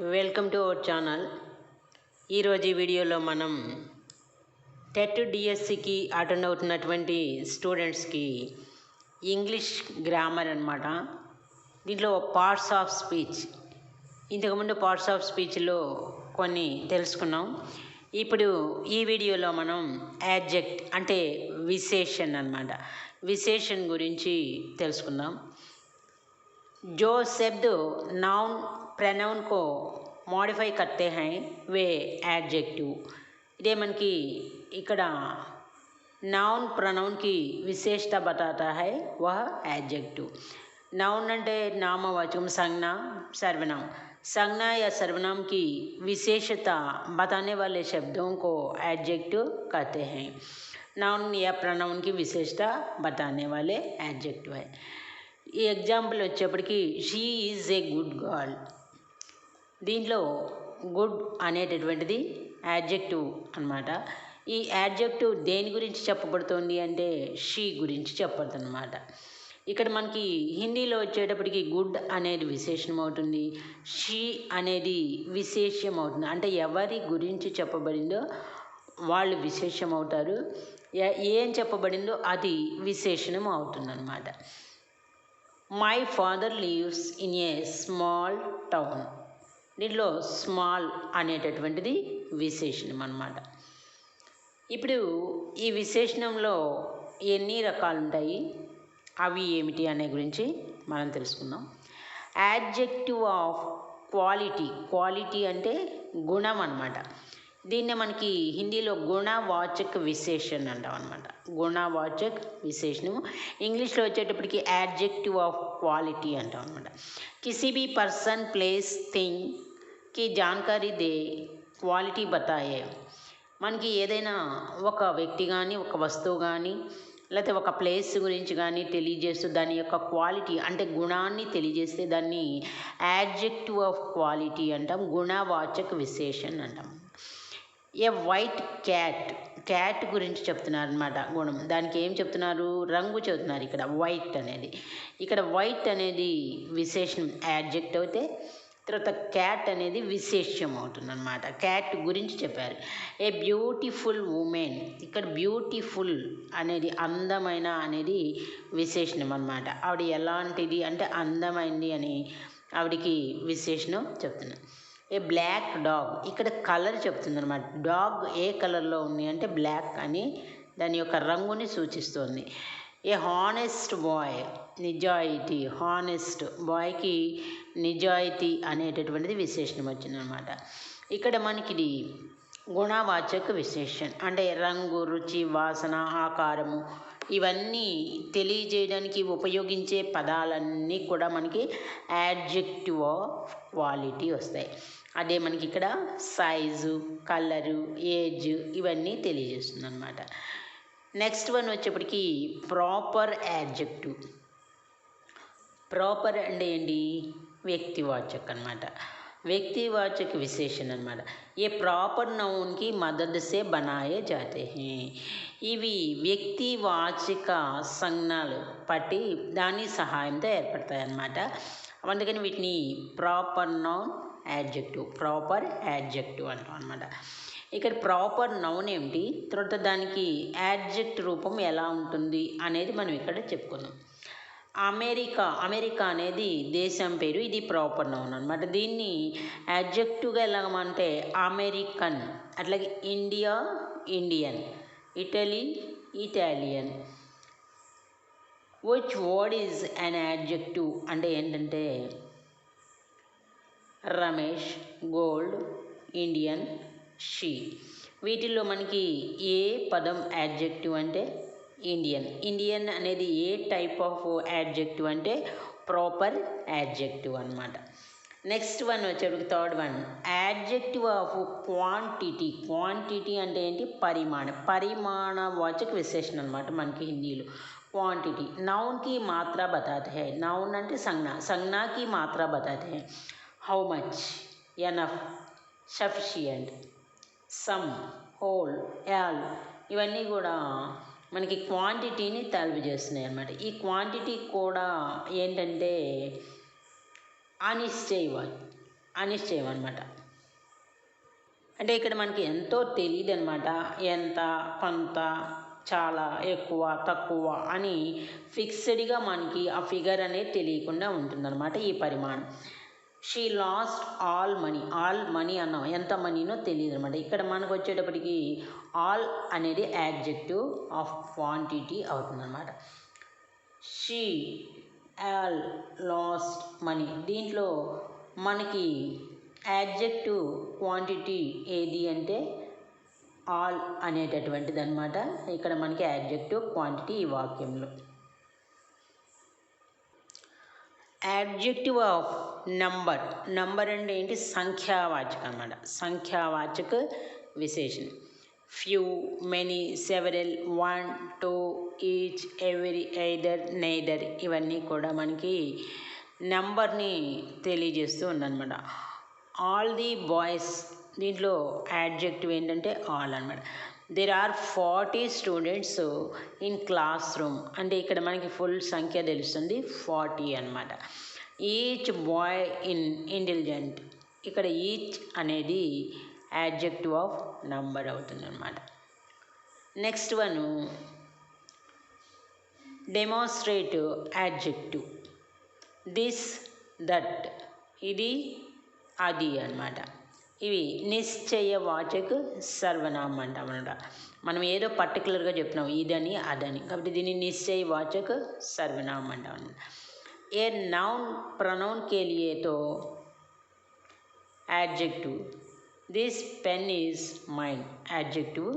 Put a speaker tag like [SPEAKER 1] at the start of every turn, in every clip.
[SPEAKER 1] Welcome to our channel. ఈరోజు ఈ వీడియోలో మనం టెట్ డిఎస్సికి అటెండ్ అవుతున్నటువంటి స్టూడెంట్స్కి ఇంగ్లీష్ గ్రామర్ అనమాట దీంట్లో పార్ట్స్ ఆఫ్ స్పీచ్ ఇంతకుముందు పార్ట్స్ ఆఫ్ స్పీచ్లో కొన్ని తెలుసుకున్నాం. ఇప్పుడు ఈ వీడియోలో మనం యాడ్జెక్ట్ అంటే విశేషన్ అనమాట విశేషన్ గురించి తెలుసుకుందాం. జో నౌన్ प्रनौन को मॉडिफाई करते हैं, वे एडजेक्टिव इधे मन की इकड़ा नाउन प्रनौन की विशेषता बताता है, वह एडजेक्टिव नौन नाम नामवाचक संज्ञा, सर्वनाम. संज्ञा या सर्वनाम की विशेषता बताने वाले शब्दों को एडजेक्टिव कहते हैं. नाउन या प्रणाउन की विशेषता बताने वाले एडजेक्टिव है. Example वेपड़की she is a good girl దీంట్లో గుడ్ అనేటటువంటిది యాడ్జెక్టివ్ అన్నమాట. ఈ యాడ్జెక్టివ్ దేని గురించి చెప్పబడుతోంది అంటే షీ గురించి చెప్పబడుతుంది ఇక్కడ మనకి హిందీలో వచ్చేటప్పటికి గుడ్ అనేది విశేషణం అవుతుంది షీ అనేది విశేషం అవుతుంది అంటే ఎవరి గురించి చెప్పబడిందో వాళ్ళు విశేషం అవుతారు ఏం చెప్పబడిందో అది విశేషణం అవుతుందన్నమాట my father lives in a small town దీంట్లో స్మాల్ అనేటటువంటిది విశేషణం అన్నమాట. ఇప్పుడు ఈ విశేషణంలో ఎన్ని రకాలు ఉంటాయి అవి ఏమిటి అనే గురించి మనం తెలుసుకుందాం. యాడ్జెక్టివ్ ఆఫ్ క్వాలిటీ క్వాలిటీ అంటే గుణం అన్నమాట. దీన్నే మనకి హిందీలో గుణవాచక్ విశేషణ అంటాం అనమాట గుణవాచక్ విశేషణము. ఇంగ్లీష్లో వచ్చేటప్పటికి యాడ్జెక్టివ్ ఆఫ్ క్వాలిటీ అంటాం అనమాట కిసి బి పర్సన్ ప్లేస్ థింగ్కి జాన్కారీ దే క్వాలిటీ బతాయే. మనకి ఏదైనా ఒక వ్యక్తి కానీ ఒక వస్తువు కానీ లేకపోతే ఒక ప్లేస్ గురించి కానీ తెలియజేస్తూ దాని యొక్క క్వాలిటీ అంటే గుణాన్ని తెలియజేస్తే దాన్ని యాడ్జెక్టివ్ ఆఫ్ క్వాలిటీ అంటాం గుణవాచక విశేషణ అంటాం. ఏ వైట్ క్యాట్ క్యాట్ గురించి చెప్తున్నారు అనమాట గుణం. దానికి ఏం చెప్తున్నారు? రంగు చెబుతున్నారు ఇక్కడ వైట్ అనేది. ఇక్కడ వైట్ అనేది విశేషణం యాడ్జెక్ట్ అయితే తర్వాత క్యాట్ అనేది విశేషం అవుతుంది అనమాట క్యాట్ గురించి చెప్పారు. ఏ బ్యూటిఫుల్ ఉమెన్ ఇక్కడ బ్యూటిఫుల్ అనేది అందమైన అనేది విశేషణం అనమాట ఆవిడ ఎలాంటిది అంటే అందమైంది అని ఆవిడికి విశేషణం చెప్తున్నారు ఏ బ్లాక్ డాగ్. ఇక్కడ కలర్ చెప్తుంది అనమాట డాగ్ ఏ కలర్లో ఉంది అంటే బ్లాక్ అని దాని యొక్క రంగుని సూచిస్తుంది. ఏ హానెస్ట్ బాయ్ నిజాయితీ హానెస్ట్ బాయ్కి నిజాయితీ అనేటటువంటిది విశేషణం వచ్చిందనమాట ఇక్కడ మనకి ఇది గుణవాచక విశేషణ అంటే రంగు రుచి వాసన ఆకారము ఇవన్నీ తెలియజేయడానికి ఉపయోగించే పదాలన్నీ కూడా మనకి యాడ్జెక్టివ్ ఆఫ్ క్వాలిటీ వస్తాయి. అదే మనకి ఇక్కడ సైజు కలరు ఏజ్ ఇవన్నీ తెలియజేస్తుంది అనమాట నెక్స్ట్ వన్ వచ్చేప్పటికి ప్రాపర్ యాడ్జెక్టివ్ ప్రాపర్ అంటే ఏంటి? వ్యక్తివాచక్ అనమాట వ్యక్తివాచक విశేషణ అనమాట ఏ ప్రాపర్ నౌన్కి మదర్సే బనాయే జాతే హే. ఇవి వ్యక్తివాచక సంజ్ఞలు పట్టి దాని సహాయంతో ఏర్పడతాయి అన్నమాట అందుకని వీటిని proper noun adjective proper adjective అంటాం అనమాట ఇక్కడ ప్రాపర్ నౌన్ ఏమిటి? తర్వాత దానికి యాడ్జెక్ట్ రూపం ఎలా ఉంటుంది అనేది మనం ఇక్కడ చెప్పుకుందాం. అమెరికా అమెరికా అనేది దేశం పేరు ఇది ప్రాపర్ నౌన్ అనమాట దీన్ని యాడ్జెక్టివ్గా ఎలాగమంటే అమెరికన్ అట్లాగే India Indian Italy Italian. Which word is an adjective అంటే ఏంటంటే రమేష్ గోల్డ్ ఇండియన్ షీ. వీటిల్లో మనకి ఏ పదం యాడ్జెక్టివ్ అంటే ఇండియన్ ఇండియన్ అనేది ఏ టైప్ ఆఫ్ యాడ్జెక్టివ్ అంటే ప్రాపర్ యాడ్జెక్టివ్ అనమాట next one వచ్చేటికి third one adjective of quantity quantity అంటే ఏంటి? పరిమాణం. పరిమాణ వాచక విశేషణ అనమాట మనకి హిందీలో. క్వాంటిటీ నౌన్కి మాత్ర బతాతే హై. నౌన్ అంటే సంజ్ఞ. సంజ్ఞకి మాత్ర బతాతే high. How much enough sufficient some whole all ఇవన్నీ కూడా మనకి క్వాంటిటీని తెలియజేస్తున్నాయి అన్నమాట. ఈ క్వాంటిటీ కూడా ఏంటంటే అనిశ్చయం అనిశ్చయం అనమాట అంటే ఇక్కడ మనకి ఎంతో తెలియదు అనమాట ఎంత కొంత చాలా ఎక్కువ తక్కువ అని ఫిక్స్డ్గా మనకి ఆ ఫిగర్ అనేది తెలియకుండా ఉంటుందన్నమాట ఈ పరిమాణం. She lost all money all money అన్నాం ఎంత మనీనో తెలియదు అనమాట ఇక్కడ మనకు వచ్చేటప్పటికి ఆల్ అనేది యాడ్జెక్టివ్ ఆఫ్ క్వాంటిటీ అవుతుందన్నమాట. షీ ఆల్ లాస్ట్ మనీ దీంట్లో మనకి యాడ్జెక్టివ్ క్వాంటిటీ ఏది అంటే ఆల్ అనేటటువంటిది అనమాట ఇక్కడ మనకి యాడ్జెక్టివ్ క్వాంటిటీ ఈ వాక్యంలో. యాడ్జెక్టివ్ ఆఫ్ నంబర్ నంబర్ అంటే ఏంటి? సంఖ్యావాచకం అన్నమాట. సంఖ్యావాచక విశేషణం few many several one two each every either neither ఇవన్నీ కూడా మనకి నెంబర్ని తెలియజేస్తూ ఉందన్నమాట. ఆల్ ది బాయ్స్ దీంట్లో యాడ్జెక్టివ్ ఏంటంటే ఆల్ అనమాట there are forty students in class room అంటే ఇక్కడ మనకి ఫుల్ సంఖ్య తెలుస్తుంది ఫార్టీ అనమాట ఈచ్ బాయ్ ఇన్ ఇంటెలిజెంట్ ఇక్కడ ఈచ్ అనేది యాడ్జెక్టివ్ ఆఫ్ నంబర్ అవుతుంది అనమాట next one demonstrate adjective this that ఇది అది అన్నమాట. ఇవి నిశ్చయ వాచక సర్వనామం అంటాం అనమాట. మనం ఏదో పర్టికులర్గా చెప్తున్నాం ఇదని అదని. కాబట్టి దీన్ని నిశ్చయ వాచక సర్వనామం అంటాం a noun pronoun కేలియేతో adjective this pen is mine adjective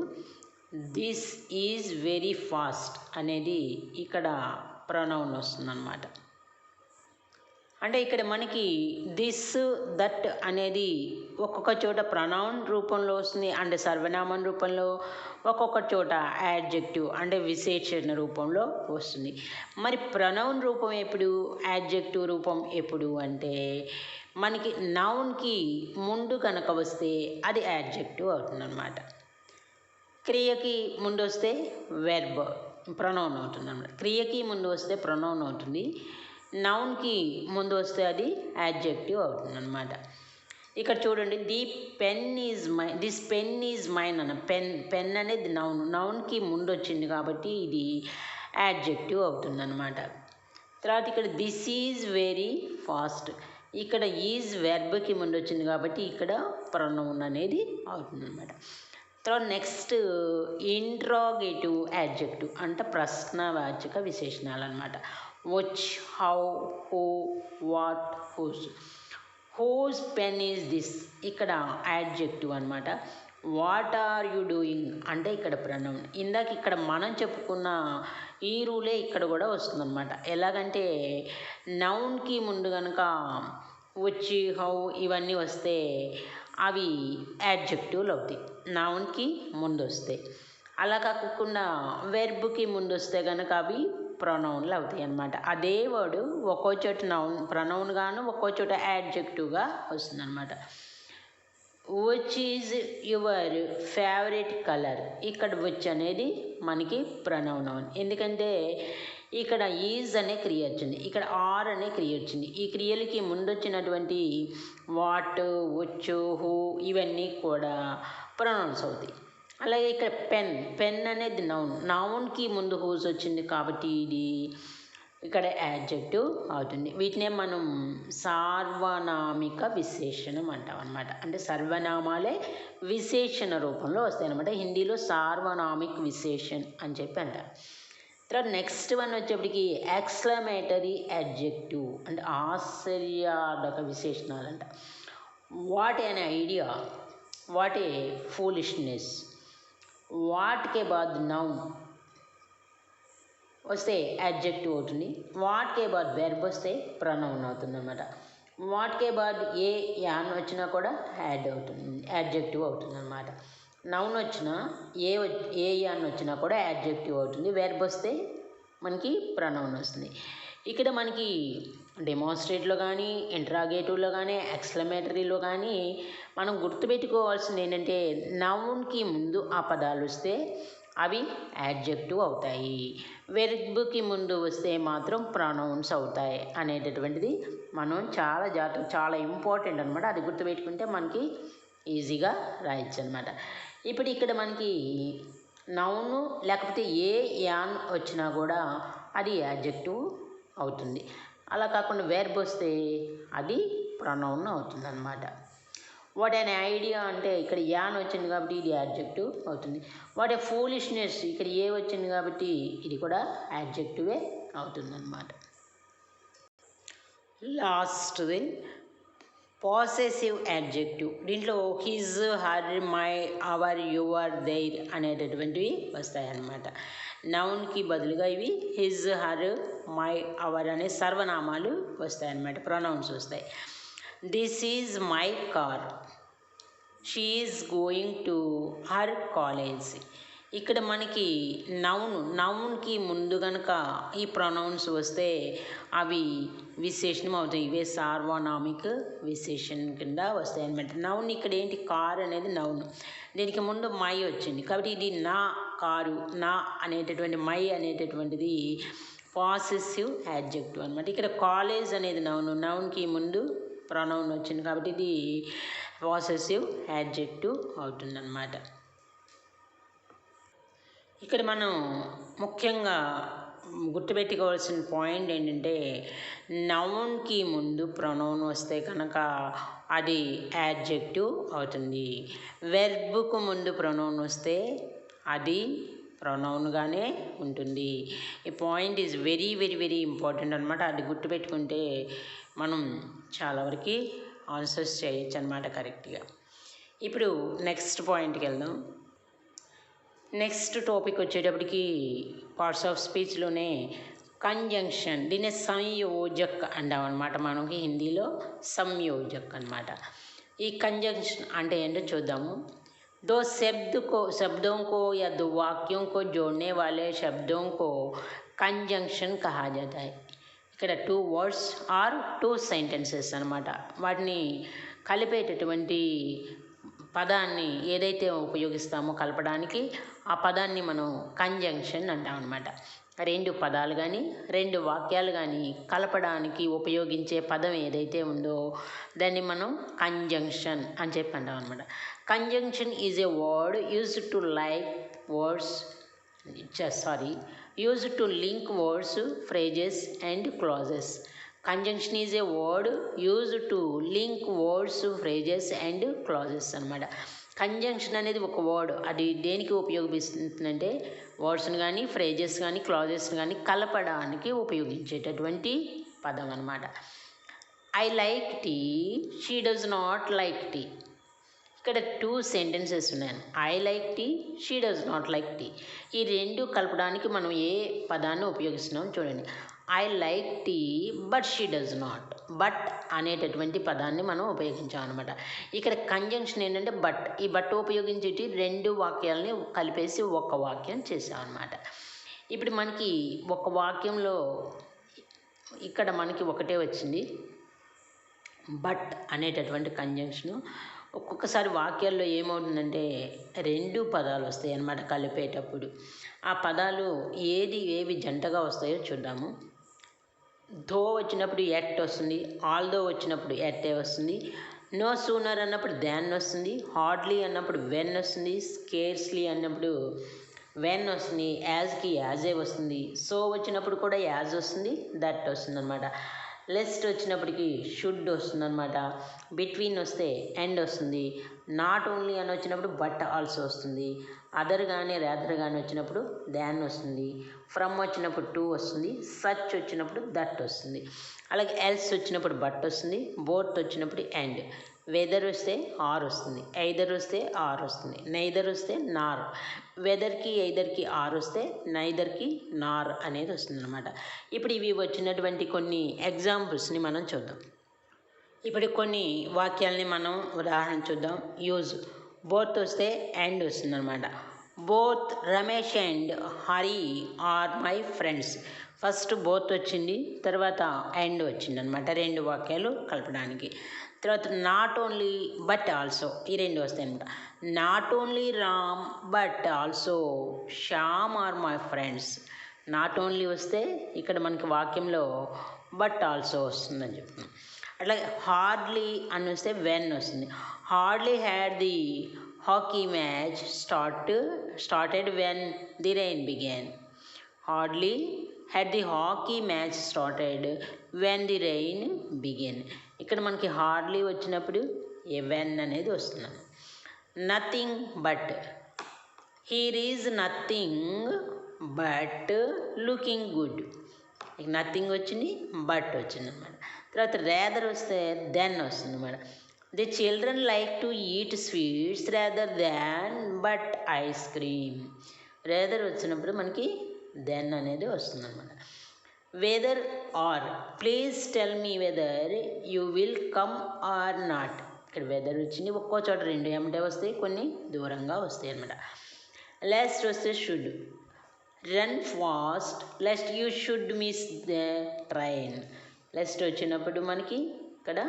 [SPEAKER 1] this is very fast అనేది ఇక్కడ ప్రొనౌన్ వస్తుందన్నమాట. అంటే ఇక్కడ మనకి దిస్ దట్ అనేది ఒక్కొక్క చోట ప్రొనౌన్ రూపంలో వస్తుంది. అంటే సర్వనామం రూపంలో ఒక్కొక్క చోట యాడ్జెక్టివ్ అంటే విశేషణ రూపంలో వస్తుంది. మరి ప్రొనౌన్ రూపం ఎప్పుడు? యాడ్జెక్టివ్ రూపం ఎప్పుడు అంటే మనకి నౌన్కి ముందు కనుక వస్తే అది యాడ్జెక్టివ్ అవుతుందన్నమాట. క్రియకి ముందు వస్తే వెర్బ్ ప్రొనౌన్ అవుతుంది అన్నమాట క్రియకి ముందు వస్తే ప్రొనౌన్ అవుతుంది. నౌన్కి ముందు వస్తే అది యాడ్జెక్టివ్ అవుతుంది అనమాట ఇక్కడ చూడండి the pen is my this pen is mine అన్న పెన్ పెన్ అనేది నౌన్. నౌన్కి ముందు వచ్చింది కాబట్టి ఇది యాడ్జెక్టివ్ అవుతుంది అనమాట తర్వాత ఇక్కడ దిస్ ఈజ్ వెరీ ఫాస్ట్ ఇక్కడ ఈజ్ వెర్బ్కి ముందు వచ్చింది కాబట్టి ఇక్కడ ప్రొనౌన్ అనేది అవుతుంది అనమాట తర్వాత నెక్స్ట్ ఇంట్రాగేటివ్ యాడ్జెక్టివ్ అంటే ప్రశ్నవాచక విశేషణాలు అనమాట which how who what whose whose pen is this ఇక్కడ యాడ్జెక్టివ్ అనమాట వాట్ ఆర్ యు డూయింగ్ అంటే ఇక్కడ ప్రణం. ఇందాక ఇక్కడ మనం చెప్పుకున్న ఈ రూలే ఇక్కడ కూడా వస్తుందన్నమాట. ఎలాగంటే నౌన్కి ముందు కనుక వచ్చి హౌ ఇవన్నీ వస్తే అవి యాడ్జెక్టివ్లు అవుతాయి. నౌన్కి ముందు వస్తాయి. అలా కాకుండా వెర్బ్కి ముందు వస్తే కనుక అవి ప్రొనౌన్లు అవుతాయి అన్నమాట. అదే వర్డ్ ఒక్కో చోట నౌన్ ప్రొనౌన్ గాను ఒక్కో చోట యాడ్జెక్టివ్గా వస్తుందన్నమాట. Which is your favourite colour ఇక్కడ విచ్ అనేది మనకి ప్రొనౌన్ ఎందుకంటే ఇక్కడ ఈజ్ అనే క్రియ వచ్చింది. ఇక్కడ ఆర్ అనే క్రియ వచ్చింది. ఈ క్రియలకి ముందు వచ్చినటువంటి వాట్ వచ్చు హూ ఇవన్నీ కూడా ప్రొనౌన్స్ అవుతాయి. అలాగే ఇక్కడ పెన్ పెన్ అనేది నౌన్. నౌన్కి ముందు హోస్ వచ్చింది కాబట్టి ఇది ఇక్కడ యాడ్జెక్టివ్ అవుతుంది. వీటినే మనం సార్వనామిక విశేషణం అంటాం అనమాట అంటే సర్వనామాలే విశేషణ రూపంలో వస్తాయి అనమాట హిందీలో సార్వనామిక్ విశేషణ్ అని చెప్పి అంటారు. తర్వాత నెక్స్ట్ వన్ వచ్చేప్పటికి ఎక్స్లమేటరీ అడ్జెక్టివ్ అంటే ఆశ్చర్యార్థక విశేషణాలు అంట what an idea what a foolishness what కే బాద్ నౌన్ వస్తే యాడ్జెక్టివ్ అవుతుంది. వాట్ కే బాద్ వెర్బ్ వస్తే ప్రొనౌన్ అవుతుంది అనమాట వాట్ కే బాద్ ఏ యాన్ వచ్చినా కూడా యాడ్ అవుతుంది యాడ్జెక్టివ్ అవుతుంది అనమాట నౌన్ వచ్చినా ఏ ఏ యాన్ వచ్చినా కూడా యాడ్జెక్టివ్ అవుతుంది. వెర్బ్ వస్తే మనకి ప్రొనౌన్ వస్తుంది. ఇక్కడ మనకి డెమాన్స్ట్రేట్లో కానీ ఇంట్రాగేటివ్లో కానీ ఎక్స్లమేటరీలో కానీ మనం గుర్తుపెట్టుకోవాల్సింది ఏంటంటే నౌన్కి ముందు ఆ పదాలు వస్తే అవి యాడ్జెక్టివ్ అవుతాయి. వెర్బ్కి ముందు వస్తే మాత్రం ప్రొనౌన్స్ అవుతాయి అనేటటువంటిది మనం చాలా జాగ్రత్త చాలా ఇంపార్టెంట్ అనమాట అది గుర్తుపెట్టుకుంటే మనకి ఈజీగా రాయొచ్చు అనమాట ఇప్పుడు ఇక్కడ మనకి నౌను లేకపోతే ఏ యాన్ వచ్చినా కూడా అది యాడ్జెక్టివ్ అవుతుంది. అలా కాకుండా వెర్బ్ వస్తే అది ప్రొనౌన్ అవుతుంది అనమాట వాట్ అన్ ఐడియా అంటే ఇక్కడ యాన్ వచ్చింది కాబట్టి ఇది యాడ్జెక్టివ్ అవుతుంది. వాట్ ఏ ఫూలిష్నెస్ ఇక్కడ ఏ వచ్చింది కాబట్టి ఇది కూడా యాడ్జెక్టివే అవుతుంది అనమాట లాస్ట్ది పాసెసివ్ యాడ్జెక్టివ్ దీంట్లో his her my our your their అనేటటువంటివి వస్తాయన్నమాట. నౌన్కి బదులుగా ఇవి హిజ్ హర్ మై అవర్ అనే సర్వనామాలు వస్తాయన్నమాట. ప్రొనౌన్స్ వస్తాయి. This is my car she is going to her college ఇక్కడ మనకి నౌన్ నౌన్కి ముందు కనుక ఈ ప్రొనౌన్స్ వస్తే అవి విశేషణం అవుతాయి ఇవే సార్వనామిక్ విశేషణ కింద వస్తాయి అనమాట నౌన్ ఇక్కడ ఏంటి? కార్ అనేది నౌన్. దీనికి ముందు మై వచ్చింది. కాబట్టి ఇది నా కారు నా అనేటటువంటి మై అనేటటువంటిది పాసెసివ్ యాడ్జెక్టివ్ అనమాట ఇక్కడ కాలేజ్ అనేది నౌన్. నౌన్కి ముందు ప్రొనౌన్ వచ్చింది. కాబట్టి ఇది పాసెసివ్ యాడ్జెక్టివ్ అవుతుందన్నమాట. ఇక్కడ మనం ముఖ్యంగా గుర్తుపెట్టుకోవాల్సిన పాయింట్ ఏంటంటే నౌన్కి ముందు ప్రొనౌన్ వస్తే కనుక అది యాడ్జెక్టివ్ అవుతుంది. వెర్బ్కు ముందు ప్రొనౌన్ వస్తే అది ప్రొనౌన్గానే ఉంటుంది. ఈ point is very very very important అనమాట అది గుర్తుపెట్టుకుంటే మనం చాలా వరకు ఆన్సర్స్ చేయొచ్చు అనమాట కరెక్ట్గా ఇప్పుడు నెక్స్ట్ పాయింట్కి వెళ్దాం. నెక్స్ట్ టాపిక్ వచ్చేటప్పటికి పార్ట్స్ ఆఫ్ స్పీచ్లోనే కంజంక్షన్ దీన్ని సంయోజక్ అంటాం అనమాట మనకి హిందీలో సంయోజక్ అనమాట ఈ కంజంక్షన్ అంటే ఏంటో చూద్దాము दो शब्द को शब्दों को या दो वाक्यों को जोड़ने वाले शब्दों को कंजंक्शन कहा जाता है ఇక్కడ two words are two sentences అనమాట వాటిని కలిపేటటువంటి పదాన్ని ఏదైతే ఉపయోగిస్తామో కలపడానికి ఆ పదాన్ని మనం కంజంక్షన్ అంటాం అనమాట రెండు పదాలు కానీ రెండు వాక్యాలు కానీ కలపడానికి ఉపయోగించే పదం ఏదైతే ఉందో దాన్ని మనం కంజంక్షన్ అని చెప్పి అంటాం అనమాట conjunction is a word use to like words sorry use to link words phrases and clauses. Conjunction is a word use to link words phrases and clauses అనమాట కంజంక్షన్ అనేది ఒక వర్డ్ అది దేనికి ఉపయోగిస్తుందంటే వర్డ్స్ని కానీ ఫ్రేజెస్ కానీ క్లాజెస్ని కానీ కలపడానికి ఉపయోగించేటటువంటి పదం అనమాట I like tea she does not like tea ఇక్కడ టూ సెంటెన్సెస్ ఉన్నాయి. I like tea she does not like tea ఈ రెండు కలపడానికి మనం ఏ పదాన్ని ఉపయోగిస్తున్నాం చూడండి. I like tea but she does not but అనేటటువంటి పదాన్ని మనం ఉపయోగించాం అనమాట ఇక్కడ కంజంక్షన్ ఏంటంటే బట్ ఈ బట్ ఉపయోగించేటి రెండు వాక్యాలని కలిపేసి ఒక వాక్యం చేసాం అనమాట ఇప్పుడు మనకి ఒక వాక్యంలో ఇక్కడ మనకి ఒకటే వచ్చింది. బట్ అనేటటువంటి కంజంక్షను ఒక్కొక్కసారి వాక్యాల్లో ఏమవుతుందంటే రెండు పదాలు వస్తాయి అన్నమాట కలిపేటప్పుడు. ఆ పదాలు ఏది ఏవి జంటగా వస్తాయో చూద్దాము. దో వచ్చినప్పుడు ఎట్ వస్తుంది ఆల్దో వచ్చినప్పుడు ఎట్టే వస్తుంది నో సూనర్ అన్నప్పుడు దాన్ వస్తుంది హార్డ్లీ అన్నప్పుడు వెన్ వస్తుంది స్కేర్స్లీ అన్నప్పుడు వెన్ వస్తుంది యాజ్కి యాజే వస్తుంది సో వచ్చినప్పుడు కూడా యాజ్ వస్తుంది దట్ వస్తుంది అనమాట లెస్ట్ వచ్చినప్పటికి షుడ్ వస్తుంది అనమాట బిట్వీన్ వస్తే ఎండ్ వస్తుంది. నాట్ ఓన్లీ అని వచ్చినప్పుడు బట్ ఆల్సో వస్తుంది. అదర్ కానీ రేదర్ కానీ వచ్చినప్పుడు దాన్ వస్తుంది. ఫ్రమ్ వచ్చినప్పుడు టూ వస్తుంది. సచ్ వచ్చినప్పుడు దట్ వస్తుంది. అలాగే ఎల్స్ వచ్చినప్పుడు బట్ వస్తుంది. బోట్ వచ్చినప్పుడు ఎండ్ వెదర్ వస్తే ఆర్ వస్తుంది. ఐదర్ వస్తే ఆర్ వస్తుంది. నైదర్ వస్తే నార్ వెదర్కి ఐదర్కి ఆర్ వస్తే నైదర్కి నార్ అనేది వస్తుంది అనమాట ఇప్పుడు ఇవి వచ్చినటువంటి కొన్ని ఎగ్జాంపుల్స్ని మనం చూద్దాం. ఇప్పుడు కొన్ని వాక్యాలని మనం ఉదాహరణ చూద్దాం. యూజ్ బోత్ వస్తే అండ్ వస్తుంది అనమాట both Ramesh and Hari are my friends. First both వచ్చింది తర్వాత అండ్ వచ్చింది అనమాట రెండు వాక్యాలు కలపడానికి. తర్వాత నాట్ ఓన్లీ బట్ ఆల్సో ఈ రెండు వస్తాయి అనమాట not only Ram but also Shyam are my friends. Not only వస్తే ఇక్కడ మనకి వాక్యంలో బట్ ఆల్సో వస్తుందని చెప్తున్నాం. అట్లాగే హార్డ్లీ అని వస్తే వెన్ వస్తుంది. Hardly had the hockey match start started when the rain began hardly had the hockey match started when the rain begin ఇక్కడ మనకి హార్డ్లీ వచ్చినప్పుడు ఏ వెన్ అనేది వస్తుంది. Nothing but here is nothing but looking good ఇక nothing వచ్చింది but వచ్చింది అనమాట. తర్వాత రేదర్ వస్తే దెన్ వస్తుంది అనమాట. The children like to eat sweets rather than but ice cream rather వచ్చినప్పుడు మనకి దెన్ అనేది వస్తుందన్నమాట. Whether or please tell me whether you will come or not ఇక్కడ వెదర్ వచ్చింది ఒక్కో చోట రెండు ఏమిటే వస్తాయి కొన్ని దూరంగా వస్తాయి అనమాట లాస్ట్ వస్తే should run fast lest you should miss the train lest వచ్చినప్పుడు మనకి ఇక్కడ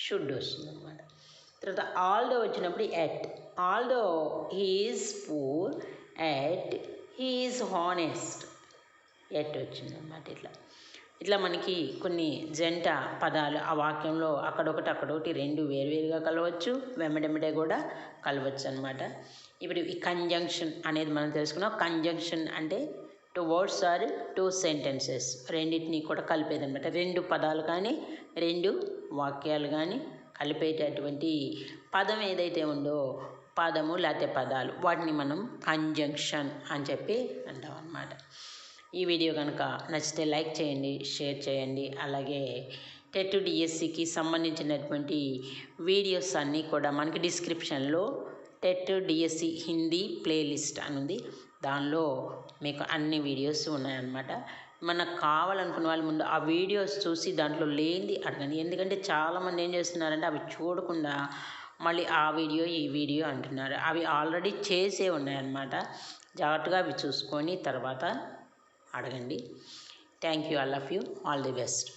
[SPEAKER 1] షుడ్ వస్తుంది అనమాట తర్వాత ఆల్దో వచ్చినప్పుడు yet. Although he is poor yet he is honest. Yet వచ్చిందనమాట ఇట్లా. ఇట్లా మనకి కొన్ని జంట పదాలు ఆ వాక్యంలో అక్కడొకటి అక్కడొకటి రెండు వేరువేరుగా కలవచ్చు వెంబడెంబడే కూడా కలవచ్చు అనమాట ఇప్పుడు ఈ కంజంక్షన్ అనేది మనం తెలుసుకున్నాం. కంజంక్షన్ అంటే two words or two sentences రెండింటిని కూడా కలిపేది అనమాట రెండు పదాలు కానీ రెండు వాక్యాలు కానీ కలిపేటటువంటి పదం ఏదైతే ఉందో పదము లేకపోతే పదాలు. వాటిని మనం కంజంక్షన్ అని చెప్పి అంటాం అన్నమాట. ఈ వీడియో కనుక నచ్చితే లైక్ చేయండి షేర్ చేయండి. అలాగే టెట్ డిఎస్సికి సంబంధించినటువంటి వీడియోస్ అన్నీ కూడా మనకి డిస్క్రిప్షన్లో టెట్ డిఎస్సి హిందీ ప్లేలిస్ట్ అని ఉంది. దానిలో మీకు అన్ని వీడియోస్ ఉన్నాయన్నమాట. మనకు కావాలనుకున్న వాళ్ళ ముందు ఆ వీడియోస్ చూసి దాంట్లో లేనిది అడగండి. ఎందుకంటే చాలామంది ఏం చేస్తున్నారంటే అవి చూడకుండా మళ్ళీ ఆ వీడియో ఈ వీడియో అంటున్నారు. అవి ఆల్రెడీ చేసే ఉన్నాయన్నమాట. జాగ్రత్తగా అవి చూసుకొని తర్వాత అడగండి. Thank you all of you all the best